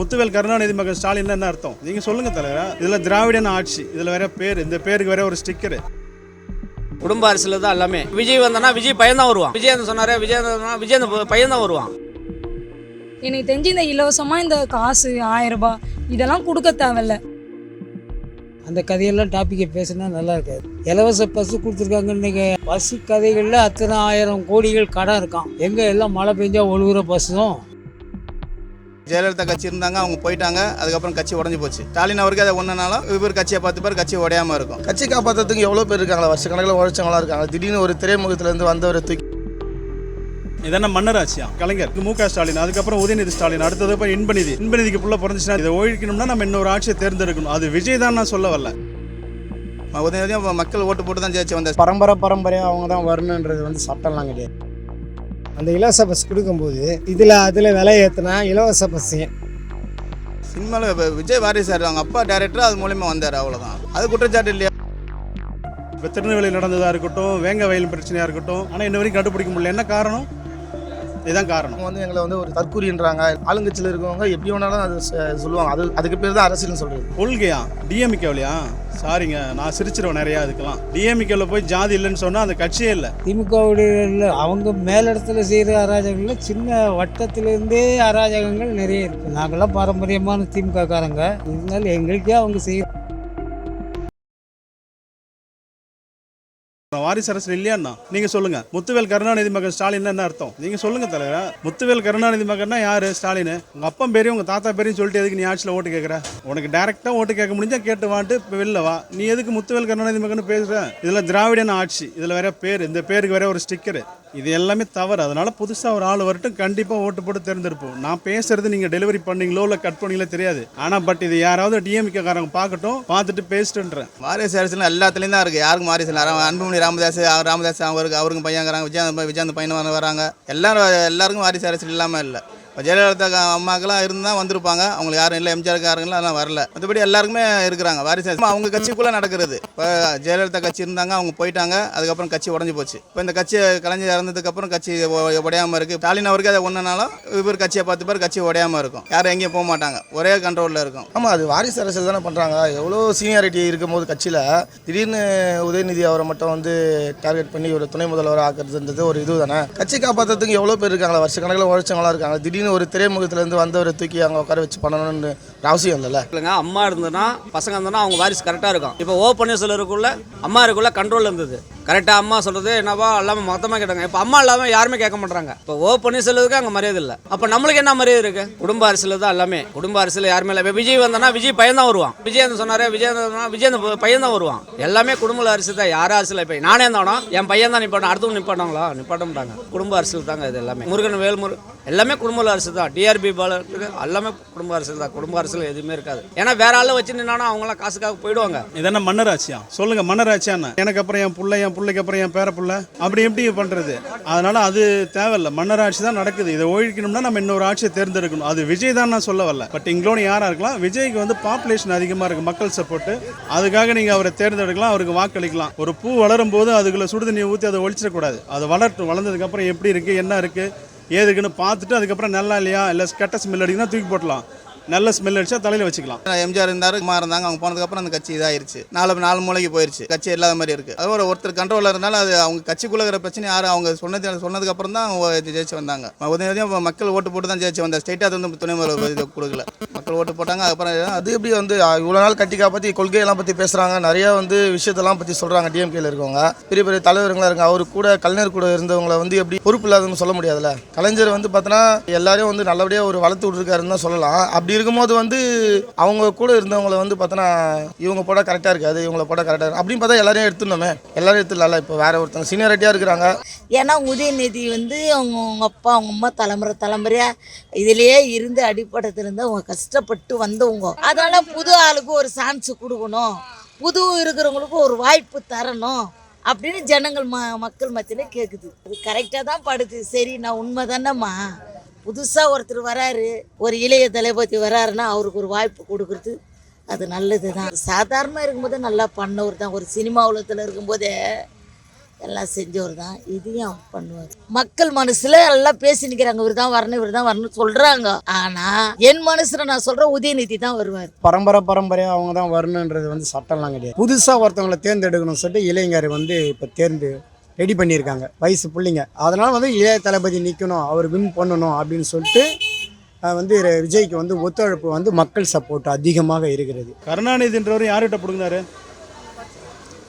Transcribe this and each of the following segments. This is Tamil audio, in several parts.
முத்துவேல் கருணாநிதி மகன் ஸ்டாலின் என்ன அர்த்தம்? நீங்க சொல்லுங்க தலைவரா. இதுல திராவிடன் ஆட்சி இதுல வேற பேர் இந்த பேருக்கு வேற ஒரு ஸ்டிக்கர். குடும்ப அரசியல் தான் எல்லாமே. விஜய் வந்தானா விஜய் பையன் தான் வருவான். விஜய் சொன்னாரு விஜய் விஜய் பையன் தான் வருவான். எனக்கு தெரிஞ்சு இந்த இலவசமாக இந்த காசு ஆயிரம் ரூபாய் இதெல்லாம் கொடுக்க தேவையில்ல. அந்த கதையெல்லாம் டாப்பிக்கை பேசினா நல்லா இருக்காது. இலவச பஸ்ஸு கொடுத்துருக்காங்க இன்னைக்கு. பஸ்ஸு கதைகளில் அத்தனை ஆயிரம் கோடிகள் கடன் இருக்கான் எங்கே எல்லாம் மழை பெஞ்சா ஒழுகுற பஸ்ஸும் ஜெயலலிதா கட்சி இருந்தாங்க அவங்க போயிட்டாங்க அதுக்கப்புறம் கட்சி உடஞ்சி போச்சு. ஸ்டாலின் அவருக்கு அதை ஒன்றுனாலும் இவர் கட்சியை பார்த்து பேர் கட்சி உடையாம இருக்கும். கட்சி காப்பாற்றுறதுக்கு எவ்வளோ பேர் இருக்காங்களா வருஷ கணக்கில் உழைச்சவங்களா இருக்காங்க. திடீர்னு ஒரு திரைமுகத்துலேருந்து வந்தவரை தூக்கி இதென்ன மன்னர் ஆட்சியா கலைஞர் மு க ஸ்டாலின். அதுக்கப்புறம் உதயநிதி ஸ்டாலின். அடுத்தது போய் இன்பநிதி இன்பநிதிக்கு புள்ள பிறந்துச்சுன்னா இதை ஒழிக்கணும்னா நம்ம இன்னொரு ஆட்சியை தேர்ந்தெடுக்கணும். அது விஜய் தான் நான் சொல்ல வரல. உதயநிதியும் மக்கள் ஓட்டு போட்டு தான் ஜெயிச்சு வந்தார் பரம்பரை பரம்பரையாக அவங்க தான் வரணுன்றது வந்து சட்டம்லாம் கிடையாது. அந்த இலவச பஸ் கொடுக்கும்போது இதில் அதில் விலை ஏற்றினா இலவச பஸ் சினிமாவில் விஜய் வாரிசார் அவங்க அப்பா டேரக்டர் அது மூலியமா வந்தார் அவ்வளோதான் அது குற்றச்சாட்டு இல்லையா? இப்போ திருநெல்வேலி நடந்ததா இருக்கட்டும் வேங்க வயல் பிரச்சனையா இருக்கட்டும் ஆனால் இன்ன வரைக்கும் கண்டுபிடிக்க முடியல. என்ன காரணம்? இதுதான் காரணம். அவங்க வந்து எங்களை வந்து ஒரு தற்கூரின்றாங்க ஆளுங்கட்சியில் இருக்கவங்க எப்படி வேணாலும் அது சொ- சொல்லுவாங்க. அது அதுக்கு பேர் தான் அரசியல்னு சொல்கிறது கொள்கையா? டிஎம்கேவிலையா சாரிங்க நான் சிரிச்சிருவேன் நிறையா அதுக்கெல்லாம் டிஎம்கேல போய் ஜாதி இல்லைன்னு சொன்னால் அந்த கட்சியே இல்லை. திமுகவுடைய அவங்க மேலிடத்துல செய்கிற அராஜகங்களில் சின்ன வட்டத்திலேருந்தே அராஜகங்கள் நிறைய இருக்குது நாங்களாம் பாரம்பரியமான திமுக காரங்க இருந்தாலும் எங்களுக்கே அவங்க செய்ய வாரிசு அரசு இல்லையாண்ணா? நீங்க சொல்லுங்க. முத்துவேல் கருணாநிதி மகன் ஸ்டாலின் என்ன அர்த்தம்? நீங்க சொல்லுங்க தலைவரா. முத்துவேல் கருணாநிதி மகன்னா யாரு? ஸ்டாலின். உங்க அப்பன் பேரையும் உங்க தாத்தா பேரையும் சொல்லிட்டு எதுக்கு நீ ஆட்சியில் ஓட்டு கேட்குற உனக்கு டேரக்டா ஓட்டு கேட்க முடிஞ்சா கேட்டு வான்ட்டு இப்போ வெளில வா. நீ எதுக்கு முத்துவேல் கருணாநிதி மகன் பேசுற? இதுல திராவிடன் ஆட்சி. இதுல வேற பேர். இந்த பேருக்கு வேற ஒரு ஸ்டிக்கர் இது எல்லாமே தவறு. அதனால் புதுசாக ஒரு ஆள் வரட்டும். கண்டிப்பாக ஓட்டு போட்டு தேர்ந்தெடுப்போம். நான் பேசுறது நீங்கள் டெலிவரி பண்ணீங்களோ இல்லை கட் பண்ணீங்களோ தெரியாது. ஆனால் பட் இது யாராவது டிஎம்கே காரங்க பார்க்கட்டும் பார்த்துட்டு பேசிட்டுன்றேன். வாரிசு அரசியல் எல்லாத்துலேயும் தான் இருக்குது யாருக்கும் வாரிசு இல்லை அன்புமணி ராமதாஸ் ராமதாஸ் அவருக்கு அவருக்கு பையன் விஜயாந்த் விஜயாந்த் பையன் வராங்க. எல்லாரும் எல்லாருக்கும் வாரிசு அரசியல் இல்லாமல் இல்லை. இப்போ ஜெயலலிதா அம்மாக்கெல்லாம் இருந்தால் வந்திருப்பாங்க. அவங்களுக்கு யாரும் இல்லை எம்ஜிஆர் காரங்களாம் எல்லாம் வரல. மற்றபடி எல்லாருக்குமே இருக்கிறாங்க வாரிசு. அவங்க கட்சிக்குள்ளே நடக்கிறது. இப்போ ஜெயலலிதா கட்சி இருந்தாங்க அவங்க போயிட்டாங்க அதுக்கப்புறம் கட்சி உடஞ்சி போச்சு. இப்போ இந்த கட்சி கலைஞர் இறந்ததுக்கப்புறம் கட்சி உடையாமல் இருக்குது ஸ்டாலின் அவருக்கு அதை ஒன்றுனாலும் இவர் கட்சியை பார்த்து பேர் கட்சி உடையாமல் இருக்கும். யாரும் எங்கேயும் போக மாட்டாங்க. ஒரே கண்ட்ரோலில் இருக்கும். ஆமாம் அது வாரிசு அரசியல் தானே பண்ணுறாங்க எவ்வளோ சீனியாரிட்டி இருக்கும்போது கட்சியில் திடீர்னு உதயநிதி அவரை மட்டும் வந்து டார்கெட் பண்ணி ஒரு துணை முதல்வர் ஆக்குறதுன்றது ஒரு இது தானே கட்சி காப்பாற்றுறதுக்கு எவ்வளோ பேர் இருக்காங்களா? வருஷ கணக்கில் உழைச்சவங்களாம் இருக்காங்க. திடீர்னு ஒரு திரைமுகத்துலேருந்து வந்தவரை தூக்கி அங்கே உட்கார வச்சு பண்ணணும்னு ஒரு அவசியம் இல்லைல்ல? இல்லைங்க அம்மா இருந்ததுன்னா பசங்க இருந்ததுன்னா அவங்க வாரிசு கரெக்டாக இருக்கும். இப்போ ஓ பன்னீர்செல்வருக்குள்ள அம்மா இருக்குள்ள கண்ட்ரோல் இருந்தது. கரெக்டாக அம்மா சொல்கிறது என்னவா எல்லாமே மொத்தமாக கேட்டாங்க. இப்போ அம்மா இல்லாமல் யாருமே கேட்க மாட்டாங்க இப்போ ஓ பன்னீர்செல்வருக்கு அங்கே மரியாதை இல்லை. அப்போ நம்மளுக்கு என்ன மரியாதை இருக்கு? குடும்ப அரசியல் தான் எல்லாமே. குடும்ப அரசியல் யாருமே இல்லை இப்போ விஜய் வந்தானா விஜய் பையன் தான் வருவான். விஜய் சொன்னாரு விஜய் விஜய் பையன் தான் வருவான். எல்லாமே குடும்ப அரசியல் தான். யார் அரசியல் இப்போ நானே இருந்தானோ என் பையன் தான் நிப்பாட்டும் அடுத்தவங்க நிப்பாட்டாங்களா நிப்பாட்ட மாட்டாங்க. குடும்ப அரசியல் தாங்க இது எல்லாமே. முருகன் வேல்முரு எல்லாமே குடும்ப அரசு தான். டிஆர்பி பாலருக்கு எல்லாமே குடும்ப அரசியல் தான். குடும்ப அரசியல் எதுவுமே இருக்காது. ஏன்னா வேற ஆளை வச்சு நின்னா அவங்களாம் காசுக்காக போயிடுவாங்க. இதென்ன மன்னர் ஆட்சியா சொல்லுங்க மன்னர் எனக்கு அப்புறம் என் பிள்ளைய என் பிள்ளைக்கு அப்புறம் என் பேர புள்ள. அப்படி எப்படி பண்றது? அதனால் அது தேவையில்லை. மன்னர் ஆட்சி தான் நடக்குது. இதை ஒழிக்கணும்னா நம்ம இன்னொரு ஆட்சியை தேர்ந்தெடுக்கணும். அது விஜய் தான் நான் சொல்ல வரல. பட் இங்களோன்னு யாராக இருக்கலாம்? விஜய்க்கு வந்து பாப்புலேஷன் அதிகமாக இருக்கு. மக்கள் சப்போர்ட்டு அதுக்காக நீங்கள் அவரை தேர்ந்தெடுக்கலாம். அவருக்கு வாக்களிக்கலாம். ஒரு பூ வளரும் போது அதில் சுடு தண்ணியை ஊற்றி அதை ஒழிச்சிடக்கூடாது அது வளர்த்து வளர்ந்ததுக்கப்புறம் எப்படி இருக்கு என்ன இருக்குது ஏதுக்குன்னு பார்த்துட்டு அதுக்கப்புறம் நல்லா இல்லையா? இல்லை கெட்ட ஸ்மெல் அடிக்குன்னா தூக்கி போட்டலாம் நல்ல ஸ்மெல் அடிச்சா தலையில வச்சுக்கலாம். எம்ஜிஆர் இருந்தாரு அம்மா இருந்தாங்க அவங்க போனதுக்கப்புறம் அந்த கட்சி இதாயிருச்சு. நாலு நாலு மூலைக்கு போயிருச்சு. கட்சி இல்லாத மாதிரி இருக்கு. அது ஒரு ஒருத்தர் கண்ட்ரோலில் இருந்தாலும் அது அவங்க கட்சிக்குள்ள இருக்கிற பிரச்சனை யாரும் அவங்க சொன்னது சொன்னதுக்கு அப்புறம் தான் அவங்க ஜெயிச்சு வந்தாங்க. உதயநிதியும் மக்கள் ஓட்டு போட்டு தான் ஜெயிச்சு வந்தார். ஸ்டேட்டாக அது வந்து துணை முதல்வர் கொடுக்கல. மக்கள் ஓட்டு போட்டாங்க அதுக்கப்புறம் அது எப்படி வந்து இவ்வளோ நாள் கட்டி காப்பாற்றி கொள்கையெல்லாம் பற்றி பேசுகிறாங்க நிறைய வந்து விஷயத்தெல்லாம் பற்றி சொல்கிறாங்க டிஎம்கேல இருக்கவங்க. பெரிய பெரிய தலைவர்களாக இருக்காங்க. அவர் கூட கலைஞர் கூட இருந்தவங்கள வந்து எப்படி பொறுப்பு இல்லாதவங்க சொல்ல முடியாதுல்ல? கலைஞர் வந்து பார்த்தோன்னா எல்லாரையும் வந்து நல்லபடியாக ஒரு வளர்த்து விட்ருக்காருன்னு தான் சொல்லலாம். அப்படி இருக்கும்போது வந்து அவங்க கூட இருந்தவங்கள வந்து பார்த்தோன்னா இவங்க போட கரெக்டாக இருக்காது இவங்கள போட கரெக்டாக இருக்கு அப்படின்னு பார்த்தா எல்லாரையும் எடுத்துருந்தோமே எல்லாரும் எடுத்துடலாம்ல இப்போ வேற ஒருத்தவங்க சீனியாரிட்டியாக இருக்கிறாங்க. ஏன்னா உதயநிதி வந்து அவங்க அவங்க அப்பா அவங்க அம்மா தலைமுறை தலைமுறையாக இதிலேயே இருந்து அடிப்படத்திலேருந்து அவங்க கஷ்டப்பட்டு வந்தவங்க. அதனால் புது ஆளுக்கு ஒரு சான்ஸ் கொடுக்கணும். புது இருக்கிறவங்களுக்கு ஒரு வாய்ப்பு தரணும் அப்படின்னு ஜனங்கள் ம மக்கள் மத்தியில் கேட்குது அது கரெக்டாக தான் படுது. சரி நான் உண்மை தானேம்மா புதுசாக ஒருத்தர் வராரு ஒரு இளைய தளபதி வராருன்னா அவருக்கு ஒரு வாய்ப்பு கொடுக்குறது அது நல்லது தான் சாதாரணமாக இருக்கும்போது நல்லா பண்ணவர் தான். ஒரு சினிமா உலகத்தில் இருக்கும்போதே எல்லாம் செஞ்சவர் தான். இதையும் பண்ணுவார். மக்கள் மனசில் எல்லாம் பேசி நிற்கிறாங்க இவர் தான் வரணும் இவர் தான் வரணும்னு சொல்கிறாங்க ஆனால் என் மனசில் நான் சொல்கிற உதயநிதி தான் வருவார். பரம்பரை பரம்பரையாக அவங்க தான் வரணுன்றது வந்து சட்டம்லாம் கிடையாது. புதுசாக ஒருத்தவங்களை தேர்ந்தெடுக்கணும்னு சொல்லிட்டு இளைஞர் வந்து இப்போ தேர்ந்து ரெடி பண்ணியிருக்காங்க. வயசு பிள்ளைங்க. அதனால் வந்து இளைய தளபதி நிற்கணும் அவர் வின் பண்ணணும் அப்படின்னு சொல்லிட்டு வந்து விஜய்க்கு வந்து ஒத்துழைப்பு வந்து மக்கள் சப்போர்ட் அதிகமாக இருக்கிறது. கருணாநிதின்றவர் யார்கிட்ட பிடுங்கினாரு?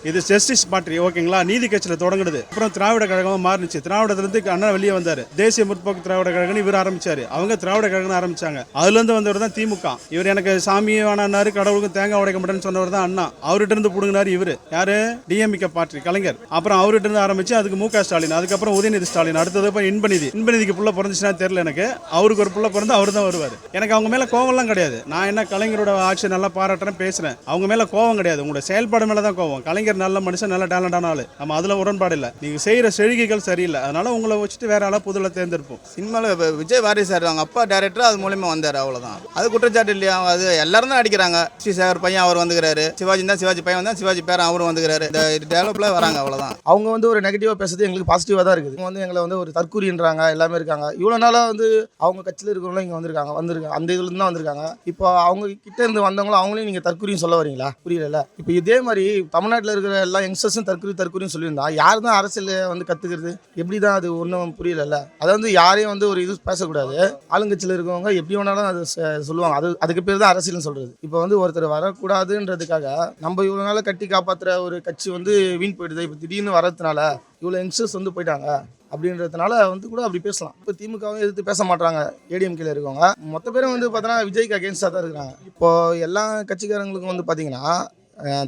இது ஜஸ்டிஸ் பார்ட்டி ஓகேங்களா? நீதி கட்சியில் தொடங்குது அப்புறம் திராவிட கழகமாக மாறுனுச்சு. திராவிடத்திலிருந்து அண்ணா வெளியே வந்தார். தேசிய முற்போக்கு திராவிட கழகம்னு இவர் ஆரம்பிச்சார். அவங்க திராவிட கழகம் ஆரம்பிச்சாங்க. அதுலேருந்து வந்தவர் தான் திமுக. இவர் எனக்கு சாமியே வேணான்னாரு கடவுளுக்கு தேங்காய் உடைக்க மாட்டேன்னு சொன்னவர் தான் அண்ணா. அவர்கிட்ட இருந்து பிடுங்கினாரு இவர். யாரு? DMK party Kalaignar. அப்புறம் அவர்கிட்ட இருந்து ஆரம்பிச்சு அதுக்கு மு ஸ்டாலின் அதுக்கப்புறம் உதயநிதி ஸ்டாலின் அடுத்தது இப்போ இன்பநிதி. இன்பநிதிக்கு புள்ள பிறந்துச்சுன்னா தெரியல எனக்கு. அவருக்கு ஒரு புள்ள பிறந்து அவர் தான் வருவார். எனக்கு அவங்க மேலே கோவம்லாம் கிடையாது. நான் என்ன கலைஞரோட ஆட்சி நல்லா பாராட்டுறேன் பேசுகிறேன் அவங்க மேலே கோவம் கிடையாது. உங்களோட செயல்பாடு மேலே தான் கோவம். கலைஞர் நல்ல மனுஷன் நல்ல டேலண்டான ஆளு. நம்ம அதில் உடன்பாடு இல்லை. நீங்கள் செய்கிற செழிகைகள் சரியில்லை. அதனால உங்களை வச்சுட்டு வேற ஆளா புதுல தேர்ந்தெடுப்போம். சினிமாவில் இப்போ விஜய் வாரிசு சார் அவங்க அப்பா டேரக்டர் அது மூலியமா வந்தார் அவ்வளோதான் அது குற்றச்சாட்டு இல்லையா? அது எல்லாரும் தான் அடிக்கிறாங்க ஸ்ரீசேகர் பையன் அவர் வந்துக்கிறாரு. சிவாஜி தான் சிவாஜி பையன் வந்தா சிவாஜி பேரன் அவரும் வந்துக்கிறாரு. இந்த டெவலப்ல வராங்க அவ்வளோதான் அவங்க வந்து ஒரு நெகட்டிவாக பேசுறது எங்களுக்கு பாசிட்டிவாக தான் இருக்குது. இவங்க வந்து எங்களை வந்து ஒரு தற்கூரின்றாங்க எல்லாமே இருக்காங்க. இவ்வளோ நாளாக வந்து அவங்க கட்சியில் இருக்கிறவங்களும் இங்கே வந்திருக்காங்க வந்திருக்காங்க அந்த இதுலேருந்து தான் வந்திருக்காங்க. இப்போ அவங்க கிட்ட இருந்து வந்தவங்களும் அவங்களையும் நீங்கள் தற்கூரியும் சொல்ல வரீங்களா? புரியல இப்போ இதே மாதிரி தமிழ்நாட்டில் இருக்கிற எல்லா யங்ஸ்டர்ஸும் தற்கொலை தற்கொலையும் சொல்லியிருந்தா யார் தான் அரசியல் வந்து கற்றுக்கிறது எப்படி தான் அது ஒன்றும் புரியலல்ல. அதை வந்து யாரையும் வந்து ஒரு இது பேசக்கூடாது. ஆளுங்கட்சியில் இருக்கவங்க எப்படி வேணாலும் அது ச- சொல்லுவாங்க. அது அதுக்கு பேர் தான் அரசியல்னு சொல்கிறது இப்போ வந்து ஒருத்தர் வரக்கூடாதுன்றதுக்காக நம்ம இவ்வளோ நாளாக கட்டி காப்பாற்றுற ஒரு கட்சி வந்து வீண் போயிடுது. இப்போ திடீர்னு வரதுனால இவ்வளோ யங்ஸ்டர்ஸ் வந்து போயிட்டாங்க அப்படின்றதுனால வந்து கூட அப்படி பேசலாம். இப்போ திமுகவும் எதிர்த்து பேச மாட்டாங்க ஏடிஎம்கேல இருக்கவங்க. மொத்த பேரும் வந்து பார்த்தோன்னா விஜய்க்கு அகேன்ஸ்டாக தான் இருக்கிறாங்க. இப்போ எல்லா கட்சிக்காரங்களுக்கும் வந்து பார்த்தீங்கன்னா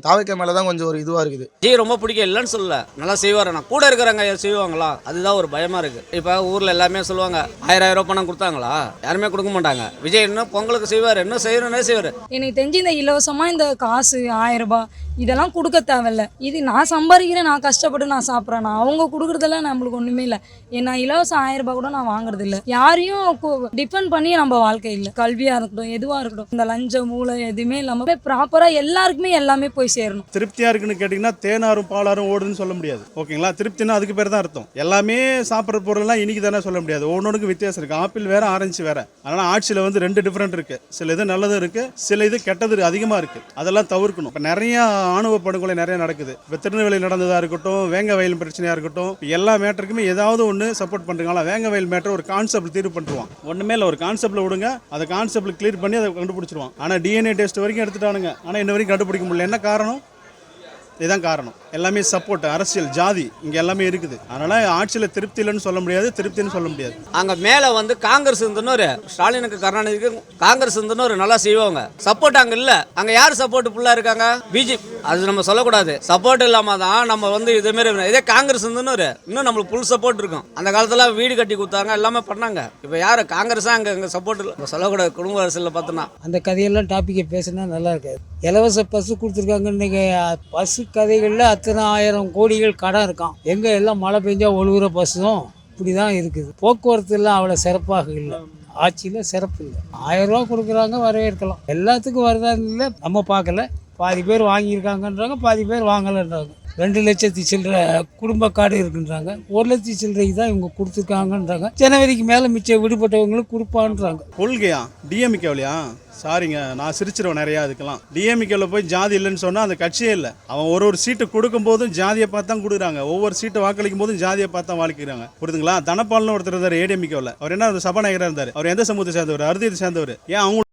தாவைக்க மேலே தான் கொஞ்சம் ஒரு இதுவாக இருக்குது. விஜய் ரொம்ப பிடிக்கும். இல்லைன்னு சொல்லல. நல்லா செய்வார். நான் கூட இருக்கிறவங்க செய்வாங்களா? அதுதான் ஒரு பயமா இருக்கு. இப்போ ஊர்ல எல்லாமே சொல்லுவாங்க ஆயிரம் ஆயிரம் ரூபாய் பணம் கொடுத்தாங்களா? யாருமே கொடுக்க மாட்டாங்க. விஜய் இன்னும் பொங்கலுக்கு செய்வார்? இன்னும் செய்யணும்னே செய்வார். எனக்கு தெரிஞ்சு இந்த இலவசமாக இந்த காசு ஆயிரம் ரூபாய் இதெல்லாம் கொடுக்க தேவையில்ல. இது நான் சம்பாதிக்கிறேன் நான் கஷ்டப்பட்டு நான் சாப்பிட்றேன். நான் அவங்க கொடுக்குறதெல்லாம் நம்மளுக்கு ஒன்றுமே இல்லை. ஏன்னா இலவசம் ஆயிரம் ரூபாய் கூட நான் வாங்குறது இல்லை. யாரையும் டிபெண்ட் பண்ணி நம்ம வாழ்க்கை இல்லை. கல்வியாக இருக்கட்டும் எதுவாக இருக்கட்டும் இந்த லஞ்சம் மூளை எதுவுமே இல்லாமல் ப்ராப்பராக எல்லாருக்குமே எல்லாமே போய் சேரணும். திருப்தியா இருக்குன்னு கேட்டிங்கன்னா தேனாரும் பாலாரும் ஓடுன்னு சொல்ல முடியாது. ஓகேங்களா? திருப்தினா அதுக்கு பேர் தான் அர்த்தம். எல்லாமே சாப்பிட்ற பொருள்லாம் இன்னைக்கு தானே சொல்ல முடியாது. ஒவ்வொன்றுக்கு வித்தியாசம் இருக்கு. ஆப்பிள் வேற ஆரஞ்சு வேற. அதனால ஆட்சியில் வந்து ரெண்டு டிஃப்ரெண்ட் இருக்கு. சில இது நல்லதும் இருக்கு சில இது கெட்டது அதிகமாக இருக்கு. அதெல்லாம் தவிர்க்கணும். இப்போ நிறைய ஆணவ படுகொலை நிறைய நடக்குது. இப்போ திருநெல்வேலி நடந்ததா இருக்கட்டும் வேங்க வயல் பிரச்சனையா இருக்கட்டும் எல்லா மேட்டருக்குமே ஏதாவது ஒன்று சப்போர்ட் பண்ணுறாங்களா வேங்க வயல் மேட்டர் ஒரு கான்செப்ட் தீர்வு பண்ணுவான் ஒன்றுமே இல்லை ஒரு கான்செப்ட்ல விடுங்க அதை கான்செப்ட்ல கிளியர் பண்ணி அதை கண்டுபிடிச்சிருவான். ஆனால் டிஎன்ஏ டெஸ்ட் வரைக்கும் எடுத்துட்டானுங்க. ஆனால் இன்ன வரைக்கும் கண்டுபிடிக்க முடியல. என்ன காரணம்? இதுதான் காரணம். எல்லாமே சப்போர்ட் அரசியல் ஜாதி இங்கே எல்லாமே இருக்குது. அதனால் ஆட்சியில் திருப்தி இல்லைன்னு சொல்ல முடியாது திருப்தின்னு சொல்ல முடியாது. அங்கே மேலே வந்து காங்கிரஸ் இருந்தனொரு ஸ்டாலினுக்கு கருணாநிதிக்கு காங்கிரஸ் இருந்தனொரு நல்லா செய்வாங்க. சப்போர்ட் அங்கே இல்லை. அங்கே யார் சப்போர்ட் ஃபுல்லாக இருக்காங்க? பிஜேபி அது நம்ம சொல்லக்கூடாது. சப்போர்ட் இல்லாம தான் நம்ம வந்து இதே மாதிரி இதே காங்கிரஸ் இருந்தனொரு இன்னும் நம்மளுக்கு ஃபுல் சப்போர்ட் இருக்கும். அந்த காலத்துல வீடு கட்டி கொடுத்தாங்க எல்லாமே பண்ணாங்க. இப்போ யாரு? காங்கிரஸ் அங்க அங்க சப்போர்ட் இல்லை. சொல்லக்கூடாது குடும்ப அரசியல் பார்த்தோன்னா அந்த கதையெல்லாம் டாப்பிக்கை பேசினா நல்லா இருக்காது. இலவச பஸ்ஸு கொடுத்துருக்காங்க இன்றைக்கி பஸ்ஸு கதைகளில் அத்தனை ஆயிரம் கோடிகள் கடன் இருக்கான் எங்கே எல்லாம் மழை பெஞ்சா ஒழுகுற பஸ்ஸும் இப்படி தான் இருக்குது. போக்குவரத்து எல்லாம் அவ்வளோ சிறப்பாக இல்லை. ஆட்சியில் சிறப்பு இல்லை. ஆயிரம் ரூபா கொடுக்குறாங்க வரவேற்கலாம். எல்லாத்துக்கும் வருதான்னு இல்லை நம்ம பார்க்கல. பாதி பேர் வாங்கியிருக்காங்கன்றாங்க பாதி பேர் வாங்கலைன்றாங்க. ரெண்டு லட்சத்தி சில்லற குடும்ப கார்டு இருக்குன்றாங்க. ஒரு லட்சத்தி சில்லறைக்கு தான் இவங்க கொடுத்துருக்காங்கன்றாங்க. ஜனவரிக்கு மேலே மிச்சம் விடுபட்டவங்களுக்கு கொடுப்பான்றாங்க. கொள்கையா? டிஎம்கேவிலையா சாரிங்க நான் சிரிச்சிருவேன் நிறையா அதுக்கெல்லாம். டிஎம்கேவில் போய் ஜாதி இல்லைன்னு சொன்னால் அந்த கட்சியே இல்லை. அவன் ஒரு ஒரு சீட்டு கொடுக்கும் போதும் ஜாதியை பார்த்து தான் கொடுக்குறாங்க. ஒவ்வொரு சீட்டு வாக்களிக்கும் போதும் ஜாதியை பார்த்து தான் வாக்களிக்கிறாங்க. புரியுதுங்களா? தனபால்னு ஒருத்தர் இருந்தார் ஏடிஎம்கேவில் அவர் என்ன சபாநாயகராக இருந்தார். அவர் எந்த சமூகத்தை சேர்ந்தவர்? அறுதியை சேர்ந்தவர். ஏன் அவங்க